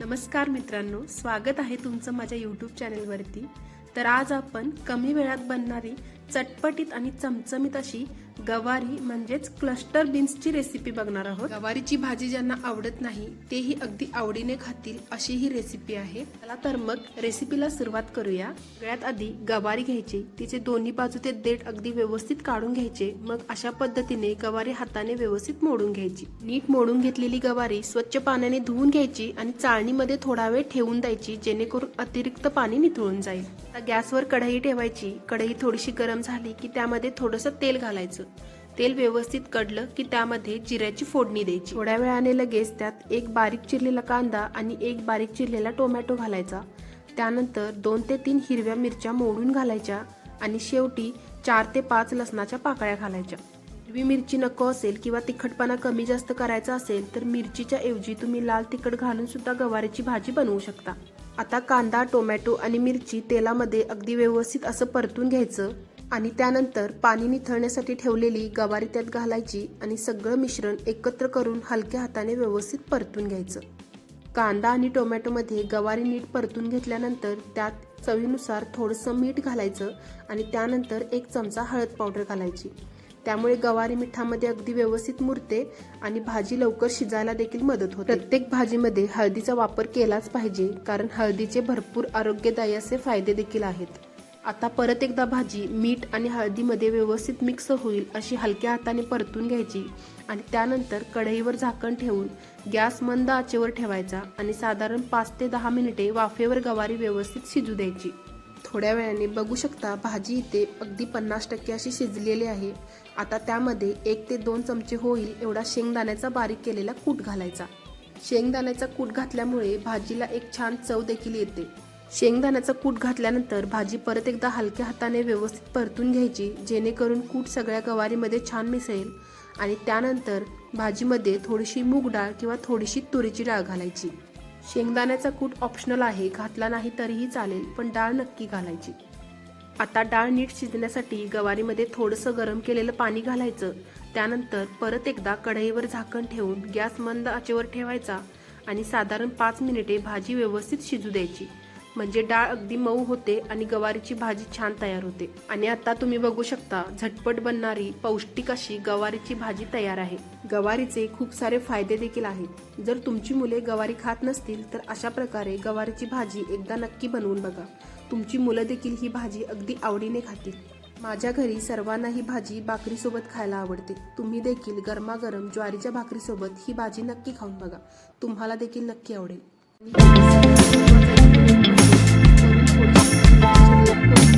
नमस्कार मित्रांनो स्वागत आहे तुमचं माझ्या यूट्यूब चॅनेलवरती तर आज आपण कमी वेळात बनणारी चटपटीत आणि चमचमीत अशी गवारी म्हणजेच क्लस्टर बीन्सची रेसिपी बघणार आहोत. गवारीची भाजी ज्यांना आवडत नाही तेही अगदी आवडीने खातील अशी ही रेसिपी आहे. चला तर मग रेसिपीला सुरुवात करूया. सगळ्यात आधी गवारी घ्यायची. तिचे दोन्ही बाजू ते देठ अगदी व्यवस्थित काढून घ्यायचे. मग अशा पद्धतीने गवारी हाताने व्यवस्थित मोडून घ्यायची. नीट मोडून घेतलेली गवारी स्वच्छ पाण्याने धुवून घ्यायची आणि चाळणीमध्ये थोडा वेळ ठेवून द्यायची जेणेकरून अतिरिक्त पाणी निथळून जाईल. आता गॅसवर कढई ठेवायची. कढई थोडीशी गरम झाली की त्यामध्ये थोडंसं तेल घालायचं. तेल व्यवस्थित कडलं की त्यामध्ये जिऱ्याची फोडणी द्यायची. थोड्या वेळाने लगेच त्यात एक बारीक चिरलेला कांदा आणि एक बारीक चिरलेला टोमॅटो घालायचा. त्यानंतर दोन ते तीन हिरव्या मिरच्या मोडून घालायच्या आणि शेवटी चार ते पाच लसणाच्या पाकळ्या घालायच्या. हिरवी मिरची नको असेल किंवा तिखटपणा कमी जास्त करायचा असेल तर मिरचीच्या ऐवजी तुम्ही लाल तिखट घालून सुद्धा गवारीची भाजी बनवू शकता. आता कांदा टोमॅटो आणि मिरची तेलामध्ये अगदी व्यवस्थित असं परतून घ्यायचं. आणि त्यानंतर पाणी निथळण्यासाठी ठेवलेली गवारी त्यात घालायची आणि सगळं मिश्रण एकत्र करून हलक्या हाताने व्यवस्थित परतून घ्यायचं. कांदा आणि टोमॅटोमध्ये गवारी नीट परतून घेतल्यानंतर त्यात चवीनुसार थोडंसं मीठ घालायचं आणि त्यानंतर एक चमचा हळद पावडर घालायची. त्यामुळे गवारी मिठामध्ये अगदी व्यवस्थित मुरते आणि भाजी लवकर शिजायला देखील मदत होते. प्रत्येक भाजीमध्ये हळदीचा वापर केलाच पाहिजे कारण हळदीचे भरपूर आरोग्यदायी असे फायदे देखील आहेत. आता परत एकदा भाजी मीठ आणि हळदीमध्ये व्यवस्थित मिक्स होईल अशी हलक्या हाताने परतून घ्यायची आणि त्यानंतर कढईवर झाकण ठेवून गॅस मंद आचेवर ठेवायचा आणि साधारण पाच ते दहा मिनिटे वाफेवर गवारी व्यवस्थित शिजू द्यायची. थोड्या वेळाने बघू शकता भाजी इथे अगदी पन्नास टक्के अशी शिजलेली आहे. आता त्यामध्ये एक ते दोन चमचे होईल एवढा शेंगदाण्याचा बारीक केलेला कूट घालायचा. शेंगदाण्याचा कूट घातल्यामुळे भाजीला एक छान चव देखील येते. शेंगदाण्याचा कूट घातल्यानंतर भाजी परत एकदा हलक्या हाताने व्यवस्थित परतून घ्यायची जेणेकरून कूट सगळ्या गवारीमध्ये छान मिसळेल. आणि त्यानंतर भाजीमध्ये थोडीशी मूग डाळ किंवा थोडीशी तुरीची डाळ घालायची. शेंगदाण्याचा कूट ऑप्शनल आहे घातला नाही तरीही चालेल पण डाळ नक्की घालायची. आता डाळ नीट शिजण्यासाठी गवारीमध्ये थोडंसं गरम केलेलं पाणी घालायचं. त्यानंतर परत एकदा कढईवर झाकण ठेवून गॅस मंद आचेवर ठेवायचा आणि साधारण पाच मिनिटे भाजी व्यवस्थित शिजू द्यायची. म्हणजे डाळ अगदी मऊ होते आणि गवारीची भाजी छान तयार होते. आणि आता तुम्ही बघू शकता झटपट बनणारी पौष्टिक अशी गवारीची भाजी तयार आहे. गवारीचे खूप सारे फायदे देखील आहेत. जर तुमची मुले गवारी खात नसतील तर अशा प्रकारे गवारीची भाजी एकदा नक्की बनवून बघा. तुमची मुलं देखील ही भाजी अगदी आवडीने खातील. माझ्या घरी सर्वांना ही भाजी भाकरीसोबत खायला आवडते. तुम्ही देखील गरमागरम ज्वारीच्या भाकरीसोबत ही भाजी नक्की खाऊन बघा. तुम्हाला देखील नक्की आवडेल. Thank you.